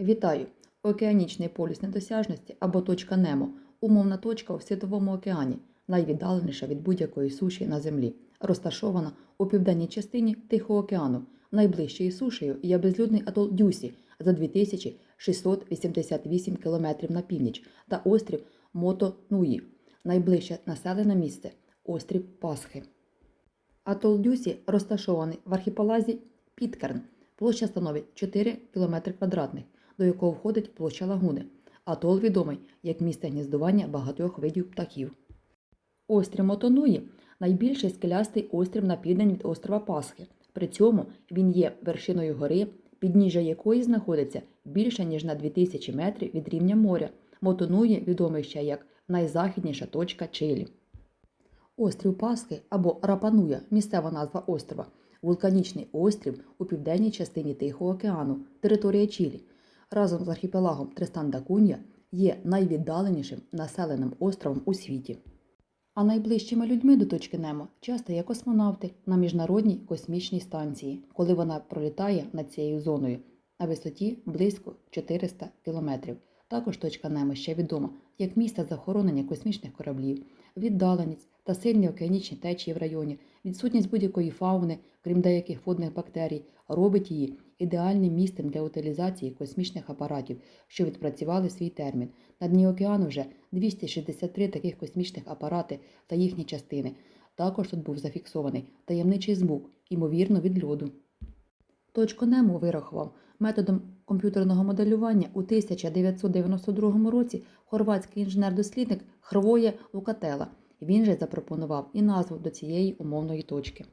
Вітаю! Океанічний полюс недосяжності або точка Немо умовна точка у Світовому океані, найвіддаленіша від будь-якої суші на землі, розташована у південній частині Тихого океану. Найближчою сушею є безлюдний атол Дюсі за 2688 км на північ та острів Мото-Нуї. Найближче населене місце острів Пасхи. Атол Дюсі розташований в архіпелазі Піткерн. Площа становить 4 км квадратних, до якого входить площа лагуни. Атол відомий як місце гніздування багатьох видів птахів. Острів Мотонуї найбільший скелястий острів на південь від острова Пасхи. При цьому він є вершиною гори, підніжжя якої знаходиться більше ніж на 2000 метрів від рівня моря. Мотонуї відомий ще як найзахідніша точка Чилі. Острів Пасхи або Рапануя місцева назва острова, вулканічний острів у південній частині Тихого океану, територія Чилі. Разом з архіпелагом Тристан да є найвіддаленішим населеним островом у світі. А найближчими людьми до точки Немо часто є космонавти на міжнародній космічній станції, коли вона пролітає над цією зоною на висоті близько 400 кілометрів. Також точка Немо ще відома як місце захоронення космічних кораблів, віддаленість та сильні океанічні течії в районі, відсутність будь-якої фауни, крім деяких водних бактерій, робить її ідеальним місцем для утилізації космічних апаратів, що відпрацювали свій термін. На дні океану вже 263 таких космічних апарати та їхні частини. Також тут був зафіксований таємничий звук, ймовірно, від льоду. Точку Немо вирахував методом комп'ютерного моделювання у 1992 році хорватський інженер-дослідник Хрвоє Лукатела. Він же запропонував і назву до цієї умовної точки.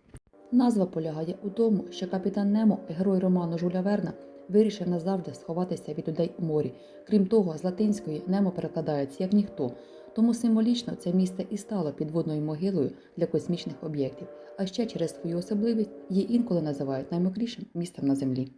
Назва полягає у тому, що капітан Немо, герой роману Жуля Верна, вирішив назавжди сховатися від людей у морі. Крім того, з латинської Немо перекладається як ніхто. Тому символічно це місце і стало підводною могилою для космічних об'єктів, а ще через свою особливість її інколи називають наймокрішим містом на землі.